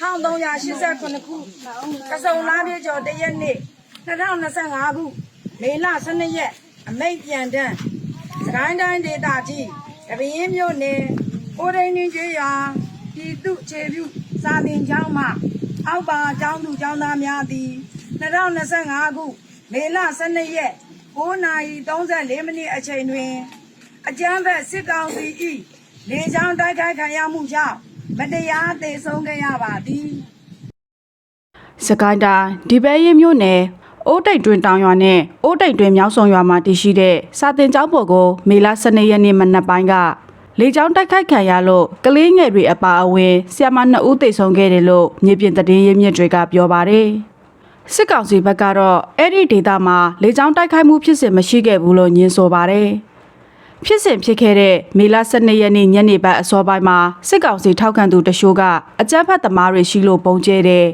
1389ခုကစုံလားပြည့်ကျော်တရက်နေ့2025ခုမေလ12ရက်အမိတ်ပြန်တန်းစကိုင်းတိုင်းဒေသကြီးတပင်းမြို့နယ်ကိုရင်းင်းကျွော်ပြည်သူခြေပြုစာတင်ကျောင်းမှအောက်ပါကျောင်းသူကျောင်းသားများသည်2025ခုမေလ12ရက်9:34မိနစ်အချိန်တွင် အကြမ်းဖက်စစ်ကောင်စီ၏လေကြောင်းတိုက်ခိုက်ခံရမှုကြောင့် မတရားသေဆုံးခဲ့ရပါသည်စကိုင်းတိုင်းဒီပဲရင်မြို့နယ်အိုးတိတ်တွင်တောင်ရွာနဲ့အိုးတိတ်တွင်မြောက်ဆုံရွာမှာတည်ရှိတဲ့စာတင်ကျောင်းပေါ်ကိုမေလ12ရက်နေ့မနက်ပိုင်းကလေကြောင်းတိုက်ခိုက်ခံရလို့ကလေးငယ်တွေအပါအဝင်ဆရာမ2ဦးသေဆုံးခဲ့တယ်လို့မြေပြင်သတင်းရင်းမြစ်တွေကပြောပါတယ်စစ်ကောင်စီဘက်ကတော့အဲ့ဒီဒေသမှာလေကြောင်းတိုက်ခိုက်မှုဖြစ်စဉ်မရှိခဲ့ဘူးလို့ညင်းဆိုပါတယ် ဖြစ်စဉ်ဖြစ်ခဲ့တဲ့မေလ12ရက်နေ့ညနေပိုင်းအစောပိုင်းမှာစစ်ကောင်စီထောက်ခံသူတချို့ကအကြမ်းဖက်သမားတွေရှိလို့ပုံကျဲတယ်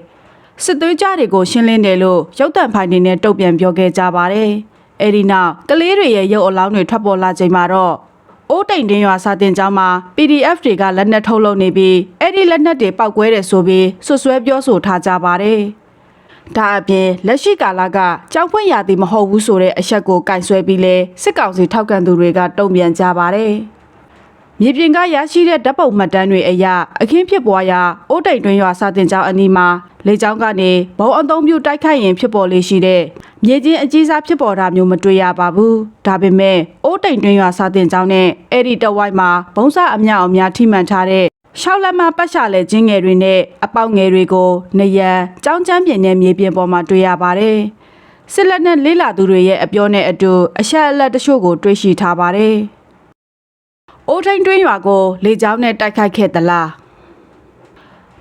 စစ်သွေးကြတွေကိုရှင်းလင်းတယ်လို့ရုပ်တံဖိုင်တွေနဲ့တုတ်ပြန်ပြောခဲ့ကြပါတယ်။အဲဒီနောက်ကလေးတွေရဲ့ရုပ်အလောင်းတွေထွက်ပေါ်လာချိန်မှာတော့အိုးတိန်တင်းရွာစာတင်ကျောင်းမှာ PDF တွေကလက်နက်ထုတ်လုပ်နေပြီးအဲ့ဒီလက်နက်တွေပောက်ကွဲတယ်ဆိုပြီးဆွဆွဲပြောဆိုထားကြပါတယ်။ ဒါအပြင်လက်ရှိကာလကကြောက်ဖွင့်ရသည်မဟုတ်ဘူးဆိုတဲ့အချက်ကိုကင်ဆွဲပြီးလဲစစ်ကောင်စီထောက်ခံသူတွေကတုံ့ပြန်ကြပါတယ်။မြေပြင်ကရရှိတဲ့ဓာတ်ပုံမှတ်တမ်းတွေအရအခင်းဖြစ်ပွားရာအိုးတိမ်တွင်းရွာစာတင်ကျောင်းအနီးမှာလေကြောင်းကနေဘုံအုံသုံးပြုတိုက်ခိုက်ရင်ဖြစ်ပေါ်လေရှိတဲ့မြေချင်းအကြီးစားဖြစ်ပေါ်တာမျိုးမတွေ့ရပါဘူး။ဒါပေမဲ့အိုးတိမ်တွင်းရွာစာတင်ကျောင်းနဲ့အဲ့ဒီတဝိုက်မှာဘုံစားအမြောက်အများထိမှန်ထားတဲ့ ရှောက်လက်မပတ်ရှာလဲကျင်းငယ်တွေနဲ့အပေါက်ငယ်တွေကိုနေရန်ကြောင်းချမ်းပြင်တဲ့မြေပြင်ပေါ်မှာတွေ့ရပါတယ်။စစ်လက်နဲ့လေးလာသူတွေရဲ့အပြောနဲ့အတူအဆက်အလက်တချို့ကိုတွေ့ရှိထားပါတယ်။အိုးထိန်တွင်းရွာကိုလေကြောင်းနဲ့တိုက်ခိုက်ခဲ့သလား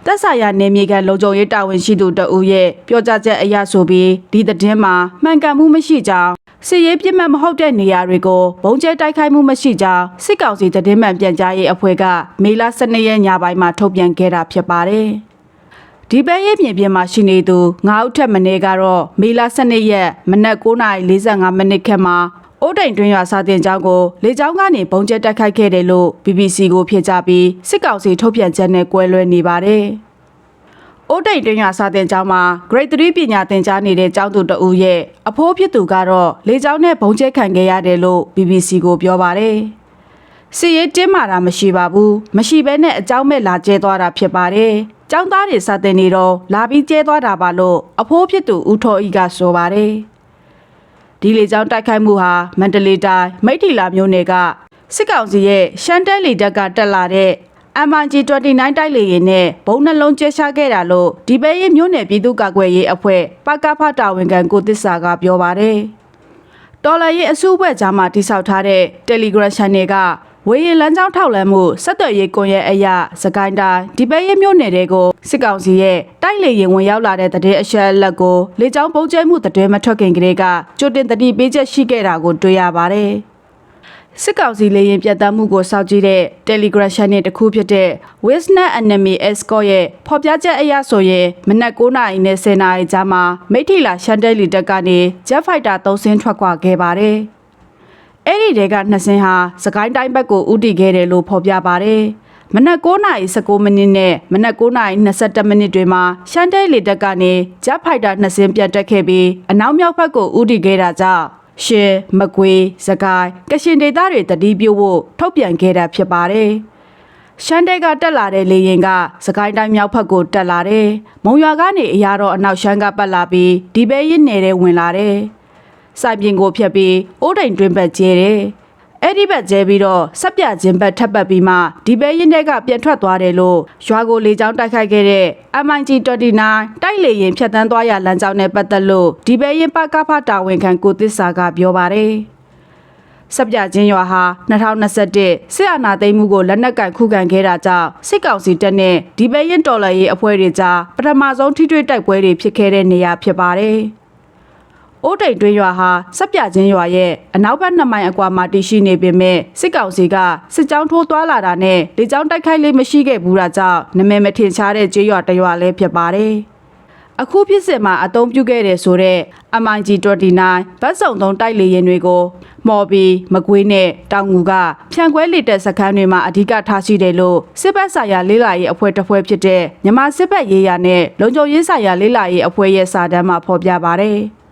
သက်ဆိုင်ရာနေမြေကလုံခြုံရေးတာဝန်ရှိသူတဦးရဲ့ပြောကြားချက်အရဆိုပြီးဒီသတင်းမှာမှန်ကန်မှုမရှိကြောင်း စစ်ရေးပြစ်မှတ်မဟုတ်တဲ့နေရာတွေကိုဘုံကျဲတိုက်ခိုက်မှုမရှိကြောင်းစစ်ကောင်စီသတင်းမှန်ပြန်ကြားရေးအဖွဲ့ကမေလ12ရက်ညပိုင်းမှာထုတ်ပြန်ခဲ့တာဖြစ်ပါတယ်ဒီပဲရဲ့ပြင်ပြင်မှာရှိနေသူ9ဦးထက်မနည်းကတော့မေလ12ရက်မနက်9:45မိနစ်ခန့်မှာအိုးတိန်တွင်းရွာစာတင်ကျောင်းကိုလေကြောင်းကနေပုံကျက်တက်ခိုက်ခဲ့တယ်လို့ BBC ကိုဖြေကြားပြီးစစ်ကောင်စီထုတ်ပြန်ချက်နဲ့ကွဲလွဲနေပါတယ်။ အိုးတိတ်တွင်ရစာတင်ကျောင်းမှာ grade 3ပညာသင်ကြားနေတဲ့ကျောင်းသူတဦးရဲ့အဖိုးဖြစ်သူကတော့လေကျောင်းနဲ့ဘုံကျဲခံခဲ့ရတယ်လို့ BBC ကိုပြောပါတယ်။စီရေးတင်းမာတာမရှိပါဘူး။မရှိဘဲနဲ့အကြောင်းမဲ့လာကျဲသွားတာဖြစ်ပါတယ်။ကျောင်းသားတွေစာတင်နေတော့လာပြီးကျဲသွားတာပါလို့အဖိုးဖြစ်သူဦးထော်ဤကဆိုပါတယ်။ဒီလေကျောင်းတိုက်ခိုက်မှုဟာမန္တလေးတိုင်းမိထီလာမြို့နယ်ကစစ်ကောင်စီရဲ့ရှမ်းတဲလီတပ်ကတက်လာတဲ့ MNG29 တိုက်လေယာဉ်နဲ့ဘုံနှလုံးကျဲချခဲ့တာလို့ဒီပဲရင်မြို့နယ်ပြည်သူ့ကာကွယ်ရေးအဖွဲ့ပကဖတာဝန်ခံကိုသစ္စာကပြောပါတယ်။တော်လရဲ့အစုအဖွဲ့ကြားမှာတိစောက်ထားတဲ့ Telegram Channel ကဝေရင်လမ်းကြောင်းထောက်လန်းမှုဆက်သွယ်ရေးကွန်ရက်အရာစကိုင်းတိုင်းဒီပဲရဲမြို့နယ်တွေကိုစစ်ကောင်စီရဲ့တိုက်လေရင်ဝင်ရောက်လာတဲ့တတဲ့အချက်အလက်ကိုလေကြောင်းပုံကျဲမှုတည်မထွက်ခင်ကလေးကကြိုတင်တတိပေးချက်ရှိခဲ့တာကိုတွေ့ရပါတယ်။ စစ်ကောင်စီလေရင်ပြတ်သားမှုကိုစောင့်ကြည့်တဲ့ Telegram Channel တစ်ခုဖြစ်တဲ့ Wisnet Enemy Escort ရဲ့ဖော်ပြချက်အရဆိုရင်မနက်9:00နာရီနဲ့10:00နာရီကြားမှာမိထီလာရှန်တဲလီတက်ကနေ Jet Fighter 3စင်းထွက်ခွာခဲ့ပါတယ်။အဲ့ဒီတဲကနှစ်စင်းဟာစကိုင်းတိုင်းဘက်ကိုဥတီခဲ့တယ်လို့ဖော်ပြပါတယ်။မနက်9:19မိနစ်နဲ့မနက်9:22မိနစ်တွေမှာရှန်တဲလီတက်ကနေ Jet Fighter နှစ်စင်းပြတ်တက်ခဲ့ပြီးအနောက်မြောက်ဘက်ကိုဥတီခဲ့တာကြောင့် ရှင်မကွေးစကိုင်းကရှင်ဒေသတွေတတိပြုဖို့ထုတ်ပြန်ခဲ့တာဖြစ်ပါတယ်။ရှမ်းတဲကတက်လာတဲ့လေရင်ကစကိုင်းတိုင်းမြောက်ဘက်ကိုတက်လာတယ်။မုံရွာကနေအရာတော်အနောက်ရှမ်းကပတ်လာပြီးဒီပဲရင်နယ်ထဲဝင်လာတယ်။စိုက်ပြင်ကိုဖြတ်ပြီးအိုးတိမ်တွင်းဘက်ကျဲတယ်။ အဲ့ဒီဘက်ကျဲပြီးတော့ဆက်ပြချင်းဘက်ထပ်ပတ်ပြီးမှဒီပဲရင်တဲကပြန်ထွက်သွားတယ်လို့ရွာကိုလေကြောင်းတိုက်ခိုက်ခဲ့တဲ့ MNG29 တိုက်လေရင်ဖြတ်တန်းသွားရလမ်းကြောင်းနဲ့ပတ်သက်လို့ဒီပဲရင်ပကဖတာဝန်ခံကိုသစ္စာကပြောပါတယ်။စက်ပြချင်းရွာဟာ2021စစ်အာဏာသိမ်းမှုကိုလက်နက်ကင်ခုခံခဲ့တာကြောင့်စစ်ကောင်စီတပ်နဲ့ဒီပဲရင်တော်လှန်ရေးအဖွဲ့တွေကြားပထမဆုံးထိတွေ့တိုက်ပွဲတွေဖြစ်ခဲ့တဲ့နေရာဖြစ်ပါတယ်။ အိုးတိတ်တွင်းရွာဟာစက်ပြချင်းရွာရဲ့အနောက်ဘက်နှစ်မိုင်အကွာမှာတည်ရှိနေပေမဲ့စစ်ကောင်စီကစစ်ကြောင်းထိုးသွားလာတာနဲ့လေကြောင်းတိုက်ခိုက်လေးမရှိခဲ့ဘူးတာကြောင့်နမဲမထင်ရှားတဲ့ကျေးရွာတစ်ရွာလည်းဖြစ်ပါတယ်။အခုဖြစ်စဉ်မှာအသုံးပြုခဲ့တဲ့ဆိုတဲ့ MiG-29 ဗတ်စုံသုံးတိုက်လေယာဉ်တွေကိုမော်ဘီမကွေးနဲ့တောင်ငူကဖြန့်ခွဲလေတပ်စခန်းတွေမှာအဓိကထားရှိတယ်လို့စစ်ဘက်ဆိုင်ရာလေးလာရေးအဖွဲ့တစ်ဖွဲ့ဖြစ်တဲ့မြန်မာစစ်ဘက်ရေးရာနဲ့လုံခြုံရေးဆိုင်ရာလေးလာရေးအဖွဲ့ရဲ့စာတမ်းမှာဖော်ပြပါတယ်။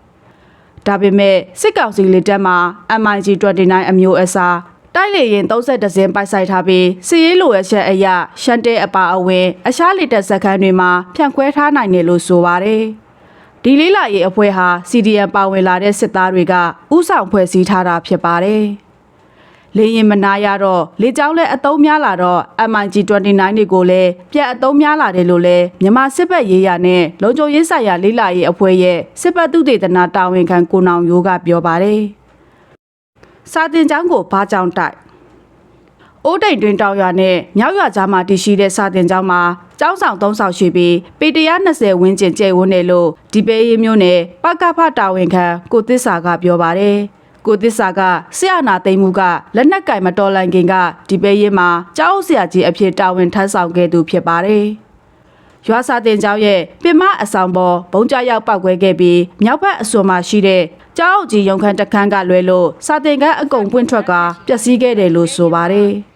ဒါပေမဲ့စစ်ကောင်စီလက်ထက်မှာ MiG-29 အမျိုးအစားတိုက်လေရင်32စင်းပိုက်ဆိုင်ထားပြီးစီရေးလိုအပ်ချက်အရရှန်တဲအပါအဝင်အခြားလက်တပ်စခန်းတွေမှာဖြန့်ခွဲထားနိုင်တယ်လို့ဆိုပါတယ်။ဒီလေးလာရေးအဖွဲ့ဟာ CDN ပါဝင်လာတဲ့စစ်သားတွေကဥဆောင်ဖွဲ့စည်းထားတာဖြစ်ပါတယ်။ လေရင်မနာရတော့လေကြောင်းလဲအသုံးများလာတော့ MiG-29 တွေကိုလည်းပြတ်အသုံးများလာတယ်လို့လဲမြန်မာစစ်ဘက်ရေးရာနဲ့လုံခြုံရေးဆိုင်ရာလေးလာရေးအဖွဲ့ရဲ့စစ်ဘက်သူတေသနာတာဝန်ခံကိုနောင်ရိုးကပြောပါတယ်။စာတင်ကျောင်းကိုဘာကြောင့်တိုက်အိုးတိမ်တွင်တောင်ရွာနဲ့မြောက်ရွာကြားမှာတည်ရှိတဲ့စာတင်ကျောင်းမှာကျောင်းဆောင်သုံးဆောင်ရှိပြီးပေ120ဝန်းကျင်ကျဲဝန်းတယ်လို့ဒီပဲရေးမျိုးနဲ့ပကဖတာဝန်ခံကိုသစ္စာကပြောပါတယ်။ ကိုသစ္စာကဆရာနာသိမ့်မှုကလက်နက်ကင်မတော်လန်ခင်ကဒီပဲရေးမှာကျောင်းအုပ်ဆရာကြီးအဖြစ်တာဝန်ထမ်းဆောင်ခဲ့သူဖြစ်ပါတယ်။ရွာစာတင်ကျောင်းရဲ့ပင်မအဆောင်ပေါ်ဘုံကြရောက်ပောက်ကွဲခဲ့ပြီးမြောက်ဘက်အစွန်မှာရှိတဲ့ကျောင်းအုပ်ကြီးရုံခန်းတစ်ခန်းကလွဲလို့စာတင်ခန်းအကုန်ပွင့်ထွက်ကပျက်စီးခဲ့တယ်လို့ဆိုပါတယ်။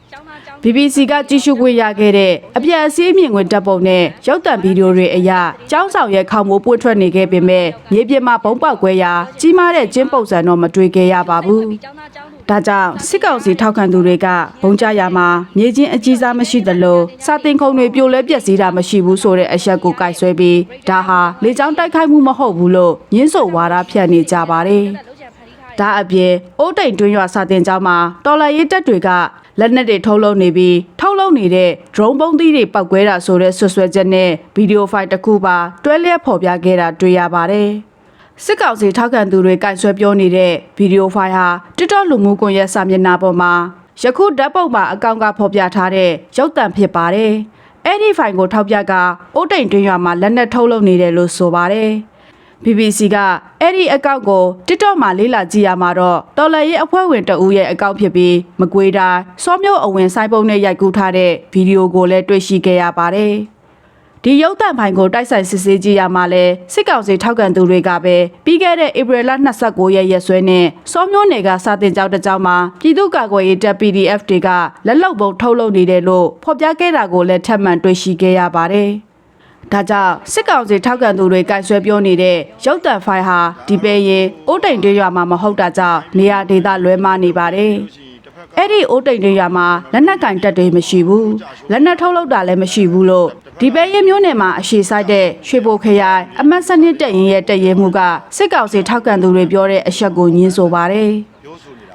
BBC ကကြည့်ရှုခွင့်ရခဲ့တဲ့အပြက်အစည်းမြင့်ငွေတပ်ပုံနဲ့ရုပ်သံဗီဒီယိုတွေအရကျောင်းဆောင်ရဲ့ခေါင်းမိုးပွင့်ထွက်နေခဲ့ပေမဲ့မြေပြင်မှာဘုံပေါက်ကွဲရာကြီးမားတဲ့ကျင်းပုံစံတော့မတွေ့ခဲ့ရပါဘူး။ဒါကြောင့်စစ်ကောင်စီထောက်ခံသူတွေကဘုံကြရာမှာမြေချင်းအကြီးစားမရှိသလိုစာတင်ခုံတွေပြိုလဲပျက်စီးတာမရှိဘူးဆိုတဲ့အချက်ကိုကိုက်ဆွဲပြီးဒါဟာလေကြောင်းတိုက်ခိုက်မှုမဟုတ်ဘူးလို့ညင်းဆိုဝါဒဖြန့်နေကြပါတယ်။ဒါအပြင်အိုးတိမ်တွင်းရွာစာတင်ကျောင်းမှာတော်လန်ရေးတပ်တွေက လက်နက်တွေထုတ်လုပ်နေပြီးထုတ်လုပ်နေတဲ့ drone ပုံးသီးတွေပောက်ကွဲတာဆိုတဲ့ဆွဆွဲချက်နဲ့ဗီဒီယိုဖိုင်တစ်ခုပါတွဲလျက်ဖော်ပြခဲ့တာတွေ့ရပါတယ်။စစ်ကောင်စီထောက်ခံသူတွေကင်ဆွဲပြောနေတဲ့ဗီဒီယိုဖိုင်ဟာ TikTok လူမှုကွန်ရက်စာမျက်နှာပေါ်မှာယခုဓာတ်ပုံမှာအကောင့်ကဖော်ပြထားတဲ့ရုပ်သံဖြစ်ပါတယ်။အဲ့ဒီဖိုင်ကိုထောက်ပြကအိုးတိမ်တွင်းရွာမှာလက်နက်ထုတ်လုပ်နေတယ်လို့ဆိုပါတယ်။ BBC ကအဲ့ဒီအကောင့်ကို TikTok မှာလေးလာကြည့်ရမှာတော့တော်လန်ရေးအဖွဲ့ဝင်တအူးရဲ့အကောင့်ဖြစ်ပြီးမကွေးတိုင်းစောမျိုးအဝင်ဆိုင်ပုံနဲ့ရိုက်ကူးထားတဲ့ဗီဒီယိုကိုလည်းတွေ့ရှိခဲ့ရပါတယ်။ဒီရုပ်သံဖိုင်ကိုတိုက်ဆိုင်စစ်ဆေးကြည့်ရမှာလဲစစ်ကောင်စီထောက်ခံသူတွေကပဲပြီးခဲ့တဲ့ဧပြီလ29ရက်ရက်စွဲနဲ့စောမျိုးနယ်ကစာတင်ကျောင်းတစ်ကျောင်းမှာပြည်သူ့ကာကွယ်ရေးတပ် PDF တွေကလက်လုံပုံထုတ်လုပ်နေတယ်လို့ဖော်ပြခဲ့တာကိုလည်းထပ်မံတွေ့ရှိခဲ့ရပါတယ်။ ဒါကြောင့်စစ်ကောင်စီထောက်ခံသူတွေကင်ဆွဲပြောနေတဲ့ရုပ်တံဖိုင်ဟာဒီပဲရင်အိုးတိမ်တွေရွာမှာမဟုတ်တာကြောင့်နေရာဒေသလွဲမှားနေပါတယ်။အဲ့ဒီအိုးတိမ်တွေရွာမှာလက်နက်ကင်တက်တွေမရှိဘူး။လက်နက်ထုတ်လုပ်တာလည်းမရှိဘူးလို့ဒီပဲရင်မျိုးနယ်မှာအရှိဆိုင်တဲ့ရွှေဘိုခရိုင်အမတ်စနစ်တက်ရင်ရဲ့တက်ရဲမှုကစစ်ကောင်စီထောက်ခံသူတွေပြောတဲ့အချက်ကိုညင်းဆိုပါတယ်။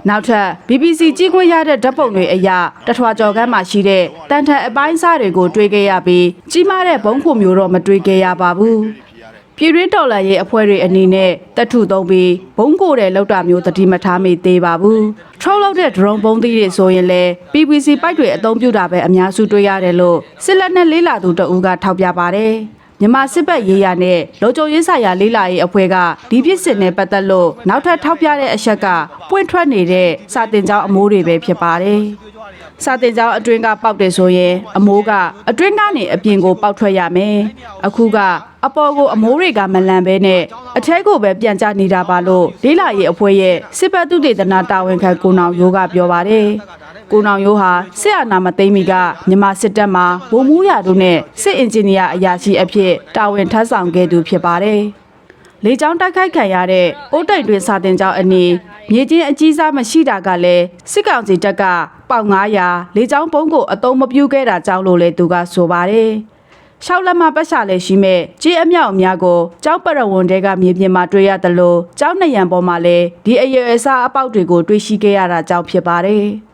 နောက်ထပ် BBC ကြည့်ခွင့်ရတဲ့ဓာတ်ပုံတွေအရတထွာကျော်ကမ်းမှာရှိတဲ့တန်ထန်အပိုင်းစားတွေကိုတွေ့ခဲ့ရပြီးကြီးမားတဲ့ဘုံခုမျိုးတော့မတွေ့ခဲ့ရပါဘူး။ပြည်တွင်းတော်လှန်ရေးအဖွဲ့တွေအနေနဲ့တပ်ထုသုံးပြီးဘုံကိုတဲ့လောက်တာမျိုးတတိမထားမိသေးပါဘူး။ထုတ်လုပ်တဲ့ drone ဘုံသီးတွေဆိုရင်လည်း PVC ပိုက်တွေအသုံးပြုတာပဲအများစုတွေ့ရတယ်လို့စစ်လက်နက်လေးလာသူတအူးကထောက်ပြပါတယ်။ မြန်မာစစ်ဘက်ရေးရာနဲ့လုံခြုံရေးဆိုင်ရာလေးလာရေးအဖွဲ့ကဒီပြစ်စစ်နဲ့ပတ်သက်လို့နောက်ထပ်ထောက်ပြတဲ့အချက်ကပွင့်ထွက်နေတဲ့စာတင်ကြောင်းအမိုးတွေပဲဖြစ်ပါတယ်။စာတင်ကြောင်းအတွင်းကပေါက်တယ်ဆိုရင်အမိုးကအတွင်းကနေအပြင်ကိုပေါက်ထွက်ရမယ်။အခုကအပေါ်ကိုအမိုးတွေကမလန်ပဲနဲ့အထဲကိုပဲပြန်ကျနေတာပါလို့လေးလာရေးအဖွဲ့ရဲ့စစ်ဘက်သူတေသနာတာဝန်ခံကိုနောင်ရိုးကပြောပါတယ်။ ကိုနောင်ရိုးဟာစစ်အာဏာမသိမ်းမီကမြန်မာစစ်တပ်မှာဗိုလ်မှူးရာတို့နဲ့စစ်အင်ဂျင်နီယာအရာရှိအဖြစ်တာဝန်ထမ်းဆောင်ခဲ့သူဖြစ်ပါတယ်။လေကြောင်းတိုက်ခိုက်ခံရတဲ့အိုးတိတ်တွင်စာတင်ကြောင်းအနီးမြေချင်းအကြီးစားမရှိတာကလည်းစစ်ကောင်စီတပ်ကပေါင်900လေကြောင်းပုံးကိုအတုံးမပြူခဲ့တာကြောင့်လို့လည်းသူကဆိုပါတယ်။ရှောက်လက်မပတ်ရှာလည်းရှိမဲ့ကြေးအမြောက်အများကိုကြောက်ပရဝွန်တဲကမြေပြင်မှာတွေ့ရတယ်လို့ကြောက်နရံပေါ်မှာလည်းဒီအရွယ်အစားအပေါက်တွေကိုတွေ့ရှိခဲ့ရတာကြောင့်ဖြစ်ပါတယ်။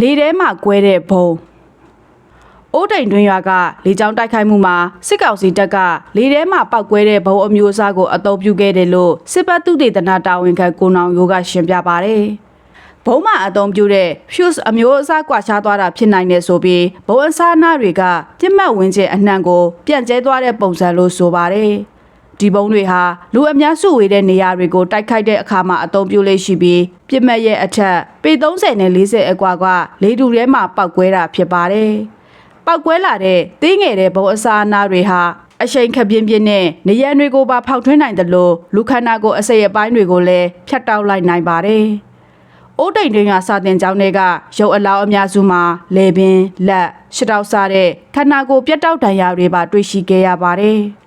လေထဲမှာကွဲတဲ့ဘုံအိုးတိမ်တွင်ရွာကလေကြောင်းတိုက်ခိုက်မှုမှာစစ်ကောင်စီတပ်ကလေထဲမှာပောက်ကွဲတဲ့ဘုံအမျိုးအစားကိုအသုံးပြုခဲ့တယ်လို့စစ်ပတ်သူတေသနာတာဝန်ခံကိုနောင်ရိုးကရှင်းပြပါတယ်။ဘုံမှာအသုံးပြုတဲ့ fuse အမျိုးအစားကွာခြားသွားတာဖြစ်နိုင်တယ်ဆိုပြီးဘုံအစားနာတွေကပြစ်မှတ်ဝင်ခြင်းအနှံ့ကိုပြန့်ကျဲသွားတဲ့ပုံစံလို့ဆိုပါတယ်။ ဒီဘုံတွေဟာလူအများစုဝေတဲ့နေရာတွေကိုတိုက်ခိုက်တဲ့အခါမှာအသုံးပြုလေးရှိပြီးပြစ်မှတ်ရဲ့အထက်ပေ30နဲ့40အကွာကလေတူထဲမှာပောက်ကွဲတာဖြစ်ပါတယ်။ပောက်ကွဲလာတဲ့သေးငယ်တဲ့ဘုံအစာအနာတွေဟာအရှိန်ခပ်ပြင်းပြင်းနဲ့နေရန်တွေကိုပါဖောက်ထွင်းနိုင်တယ်လို့လူခန္ဓာကိုယ်အစိတ်အပိုင်းတွေကိုလည်းဖြတ်တောက်လိုက်နိုင်ပါတယ်။အိုးတိမ်တွင်ကစာတင်ကျောင်းတွေကရုပ်အလောင်းအများစုမှာလေပင်လက်ရှစ်တောက်စားတဲ့ခန္ဓာကိုယ်ပြတ်တောက်ဒဏ်ရာတွေပါတွေ့ရှိခဲ့ရပါတယ်။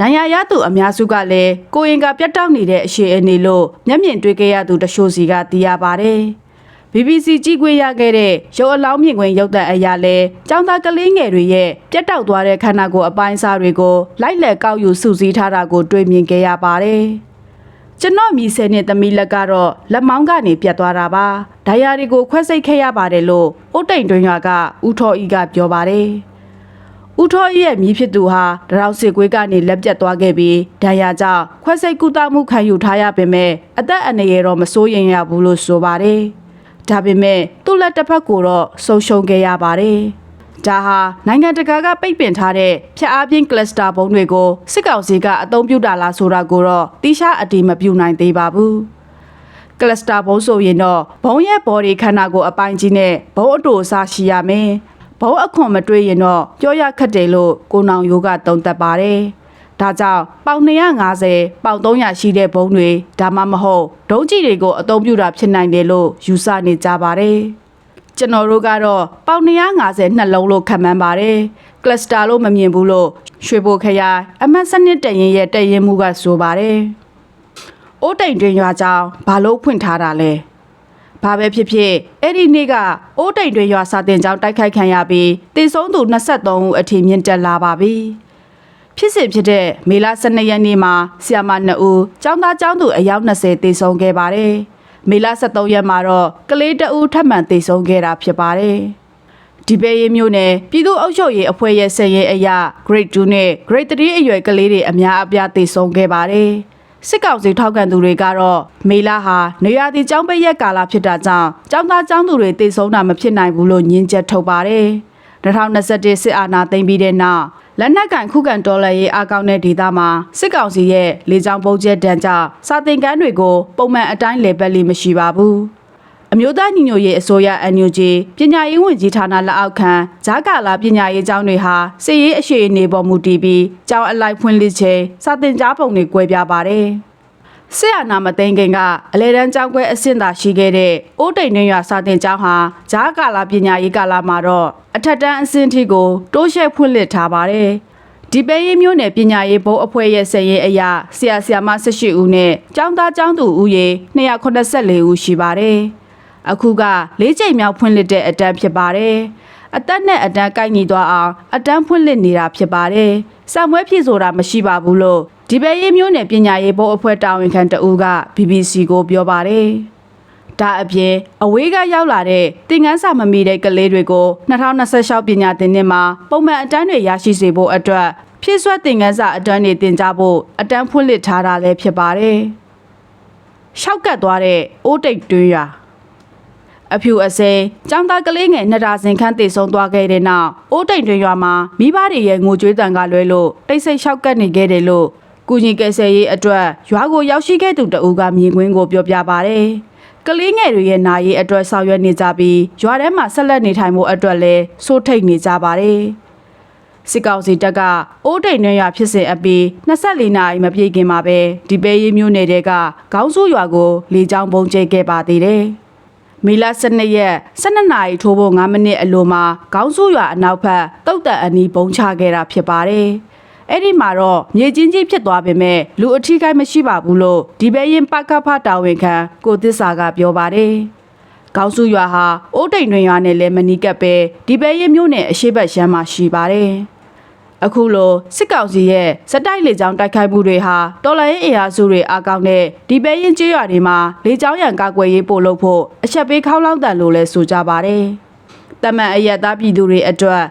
ဒဏ်ရာရသူအများစုကလည်းကိုယ်ရင်ကပြတ်တောက်နေတဲ့အရှိအနေလို့မျက်မြင်တွေ့ခဲ့ရသူတချို့စီကသိရပါတယ်။ BBC ကြည့်ခွင့်ရခဲ့တဲ့ရုပ်အလောင်းမြင်ကွင်းရုပ်သံအရာလဲចောင်းသားကလေးငယ်တွေရဲ့ပြတ်တောက်သွားတဲ့ခန္ဓာကိုယ်အပိုင်းအစားတွေကိုလိုက်လက်ကောက်ယူစုစည်းထားတာကိုတွေ့မြင်ခဲ့ရပါတယ်။ကျွန်တော်မိဆယ်နဲ့သမီးလက်ကတော့လက်မောင်းကနေပြတ်သွားတာပါ။ဒိုင်ယာတွေကိုခွဲစိတ်ခဲ့ရပါတယ်လို့အိုးတိန်တွင်ရွာကဦးထော်ဤကပြောပါတယ်။ ဦးထော်ဤရဲ့မိဖြစ်သူဟာတရောင်စစ်ကွေးကနေလက်ပြတ်သွားခဲ့ပြီးဒဏ်ရာကြောင့်ခွဲစိတ်ကုသမှုခံယူထားရပေမဲ့အသက်အန္တရာယ်တော့မစိုးရိမ်ရဘူးလို့ဆိုပါတယ်။ဒါပေမဲ့သူ့လက်တစ်ဖက်ကိုတော့ဆုံးရှုံးခဲ့ရပါတယ်။ဒါဟာနိုင်ငံတကာကပိတ်ပင်ထားတဲ့ဖျက်အားပြင်းကလစတာဘုံတွေကိုစစ်ကောင်စီကအသုံးပြုတာလားဆိုတာကိုတော့တိကျအတိမပြုနိုင်သေးပါဘူး။ကလစတာဘုံဆိုရင်တော့ဘုံရဲ့ဘော်ဒီခန္ဓာကိုယ်အပိုင်းကြီးနဲ့ဘုံအတူအစားရှိရမယ်။ ဘုံအခွန်မတွေးရင်တော့ကြောရခတ်တယ်လို့ကိုနောင်ရိုးကသုံးသပ်ပါတယ်။ဒါကြောင့်ပေါင်250ပေါင်300ရှိတဲ့ဘုံတွေဒါမှမဟုတ်ဒုံးကြီးတွေကိုအသုံးပြုတာဖြစ်နိုင်တယ်လို့ယူဆနေကြပါတယ်။ကျွန်တော်တို့ကတော့ပေါင်250နှလုံးလို့ခံမှန်းပါတယ်။ကလစတာလို့မမြင်ဘူးလို့ရွှေဘိုခရိုင်အမတ်စနစ်တရင်ရဲ့တရင်မှုကဆိုပါတယ်။အိုးတိမ်တွင်ရွာကြောင်ဘာလို့ဖွင့်ထားတာလဲ။ ဘာပဲဖြစ်ဖြစ်အဲ့ဒီနေ့ကအိုးတိမ်တွင်ရွာစာတင်ကျောင်းတိုက်ခိုက်ခံရပြီးတည်ဆုံးသူ23ဦးအထိမြင့်တက်လာပါပြီ။ဖြစ်စဉ်ဖြစ်တဲ့မေလ12ရက်နေ့မှာဆီယာမ2ဦးចောင်းသားចောင်းသူအယောက်20တေဆုံးခဲ့ပါတယ်။မေလ13ရက်မှာတော့ကလေးတအူးထပ်မံတေဆုံးခဲ့တာဖြစ်ပါတယ်။ဒီပဲရေးမျိုးနဲ့ပြည်သူ့အုပ်ချုပ်ရေးအဖွဲ့ရဲ့ဆယ်ရဲအရာ Grade 2နဲ့ Grade 3အရွယ်ကလေးတွေအများအပြားတေဆုံးခဲ့ပါတယ်။ စစ်ကောင်စီထောက်ခံသူတွေကတော့မေလာဟာနေရာတီကျောင်းပိတ်ရက်ကာလဖြစ်တာကြောင့်ကျောင်းသားကျောင်းသူတွေတေဆုံးတာမဖြစ်နိုင်ဘူးလို့ညင်းချက်ထုတ်ပါတယ်။2021စစ်အာဏာသိမ်းပြီးတဲ့နောက်လက်နက်ကင်ခုခံတော်လှန်ရေးအကောင့်တဲ့ဒေသမှာစစ်ကောင်စီရဲ့လေကြောင်းပုံကျဲတန်းကြောင့်စာတင်ကန်းတွေကိုပုံမှန်အတိုင်းလေပတ်လိမရှိပါဘူး။ အမျိုးသားညီညွတ်ရေးအစိုးရ NUG ပညာရေးဝန်ကြီးဌာနလက်အောက်ခံဂျာကာလာပညာရေးကျောင်းတွေဟာစစ်ရေးအရှိအနေပေါ်မူတည်ပြီးကျောင်းအလိုက်ဖွင့်လှစ်ခြင်းစာတင်ကြားပုံတွေ꿰ပြပါတယ်။ဆရာနာမသိန်းခင်ကအလဲတန်းကျောင်းခွဲအဆင့်သာရှိခဲ့တဲ့အိုးတိန်တွင်ရွာစာတင်ကျောင်းဟာဂျားကာလာပညာရေးကာလာမှာတော့အထက်တန်းအဆင့်ထိကိုတိုးရှဲဖွင့်လှစ်ထားပါတယ်။ဒီပဲရေးမျိုးနယ်ပညာရေးဘုတ်အဖွဲ့ရဲ့ဆယ်ရင်အရာဆရာဆရာမ18ဦးနဲ့ကျောင်းသားကျောင်းသူဦးရေ284ဦးရှိပါတယ်။ အခုက၄ချိန်မြောက်ဖွင့်လှစ်တဲ့အတန်းဖြစ်ပါတယ်။အသက်နဲ့အတန်းကိုက်ညီသွားအောင်အတန်းဖွင့်လှစ်နေတာဖြစ်ပါတယ်။စာမွဲဖြည့်ဆိုတာမရှိပါဘူးလို့ဒီပဲရေးမျိုးနယ်ပညာရေးဘုတ်အဖွဲ့တာဝန်ခံတဦးက BBC ကိုပြောပါတယ်။ဒါအပြင်အဝေးကရောက်လာတဲ့သင်ခန်းစာမမီတဲ့ကလေးတွေကို2026ပညာသင်နှစ်မှာပုံမှန်အတန်းတွေရရှိစေဖို့အတွက်ဖြည့်ဆွတ်သင်ခန်းစာအတန်းတွေတင်ကြဖို့အတန်းဖွင့်လှစ်ထားတာလည်းဖြစ်ပါတယ်။ရှောက်ကတ်သွားတဲ့အိုးတိတ်တွင်းရွာ အဖြူအစိမ်းចောင်းသားကလေးငယ်နှစ်ဒါဇင်ခန်းတည်ဆုံးသွားခဲ့တဲ့နောက်အိုးတိမ်တွင်ရွာမှာမိဘတွေရဲ့ငိုကြွေးတံကလွဲလို့တိတ်ဆိတ်လျှောက်ကပ်နေခဲ့တယ်လို့ကုညီကယ်ဆယ်ရေးအတွက်ရွာကိုရောက်ရှိခဲ့သူတအူးကမြင်ကွင်းကိုပြောပြပါဗျ။ကလေးငယ်တွေရဲ့နာရေးအတွက်ဆောင်ရွက်နေကြပြီးရွာထဲမှာဆက်လက်နေထိုင်မှုအတွက်လည်းစိုးထိတ်နေကြပါတယ်။စစ်ကောင်စီတပ်ကအိုးတိမ်နှရွာဖြစ်စဉ်အပြီး24နာရီမပြည့်ခင်မှာပဲဒီပဲရေးမျိုးနယ်တဲကခေါင်းဆိုးရွာကိုလေကြောင်းပုံကျဲခဲ့ပါသေးတယ်။ မီလာ12ရက်12နာရီထိုးဖို့9မိနစ်အလိုမှာခေါင်းဆိုးရွာအနောက်ဘက်တုတ်တက်အနီးပုံချခဲ့တာဖြစ်ပါတယ်။အဲ့ဒီမှာတော့မြေချင်းကြီးဖြစ်သွားပေမဲ့လူအထီးကိုင်းမရှိပါဘူးလို့ဒီဘဲရင်ပကဖတာဝန်ခံကိုသစ္စာကပြောပါတယ်။ကောင်းစုရွာဟာအိုးတိမ်တွင်ရွာနဲ့လည်းမနီးကပ်ပဲဒီဘဲရင်မြို့နယ်အရှိတ်ရှမ်းမှာရှိပါတယ်။ အခုလိုစစ်ကောင်စီရဲ့စတိုက်လေကြောင်းတိုက်ခိုက်မှုတွေဟာတော်လိုင်းအင်အားစုတွေအကောင့်နဲ့ဒီပဲရင်ကျေးရွာတွေမှာလေကြောင်းရန်ကာကွယ်ရေးပို့လုပ်ဖို့အချက်ပေးခေါင်းလောင်းတန်လို့လဲဆိုကြပါတယ်။တမန်အရက်သားပြည်သူတွေအတွက်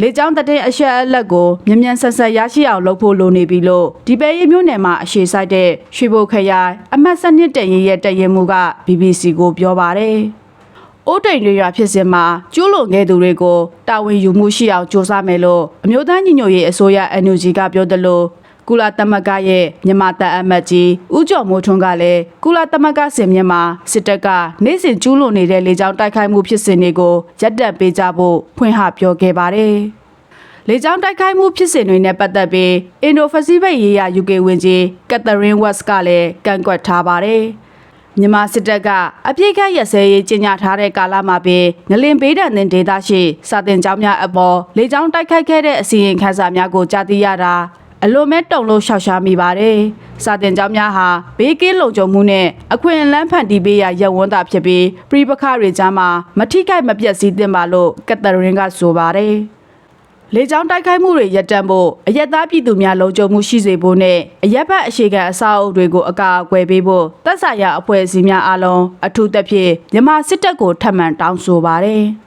လေကြောင်းတဲ့အရှက်အလက်ကိုမြ мян ဆက်ဆက်ရရှိအောင်လုပ်ဖို့လိုနေပြီလို့ဒီပဲရီမျိုးနယ်မှာအရှိဆိုင်တဲ့ရွှေဘိုခရိုင်အမှတ်စနစ်တရင်ရဲ့တရင်မှုက BBC ကိုပြောပါတယ်။ အိုးတိန်တွေရဖြစ်စဉ်မှာကျူးလွန်ခဲ့သူတွေကိုတာဝန်ယူမှုရှိအောင်စ조사မယ်လို့အမျိုးသားညီညွတ်ရေးအစိုးရ NUG ကပြောတယ်လို့ကုလသမဂ္ဂရဲ့မြန်မာတပ်အမတ်ကြီးဦးကျော်မိုးထွန်းကလည်းကုလသမဂ္ဂစင်မြမှာစစ်တပ်ကနိုင်စဉ်ကျူးလွန်နေတဲ့လေကြောင်းတိုက်ခိုက်မှုဖြစ်စဉ်တွေကိုရပ်တန့်ပေးကြဖို့ဖွင့်ဟပြောခဲ့ပါတယ်။လေကြောင်းတိုက်ခိုက်မှုဖြစ်စဉ်တွေနဲ့ပတ်သက်ပြီးအင်ဒိုပစိဖိတ်ရေးရာ UK ဝန်ကြီးကက်သရင်းဝက်စ်ကလည်းကန့်ကွက်ထားပါတယ်။ မြန်မာစစ်တပ်ကအပြစ်ခတ်ရစဲရေးကြီးညာထားတဲ့ကာလမှာပင်ငလင်ပေးတဲ့တင်ဒေသရှိစာတင်ကျောင်းများအပေါ်လေကြောင်းတိုက်ခိုက်ခဲ့တဲ့အစီရင်ခံစာများကိုကြားသိရတာအလွန်မဲ့တုံလို့ရှောက်ရှားမိပါတယ်။စာတင်ကျောင်းများဟာဘေးကင်းလုံခြုံမှုနဲ့အခွင့်အလမ်းဖန်တီးပေးရာရပ်ဝန်းတာဖြစ်ပြီးပြည်ပခတွေကြားမှာမထိခိုက်မပြတ်စည်းသင့်ပါလို့ကက်သရင်းကဆိုပါတယ်။ လေကြောင်းတိုက်ခိုက်မှုတွေရပ်တန့်ဖို့အရက်သားပြည်သူများလုံခြုံမှုရှိစေဖို့နဲ့အရက်ဘက်အခြေခံအဆောက်အအုပ်တွေကိုအကာအကွယ်ပေးဖို့သက်ဆိုင်ရာအဖွဲ့အစည်းများအားလုံးအထူးသဖြင့်မြန်မာစစ်တပ်ကိုထပ်မံတောင်းဆိုပါတယ်။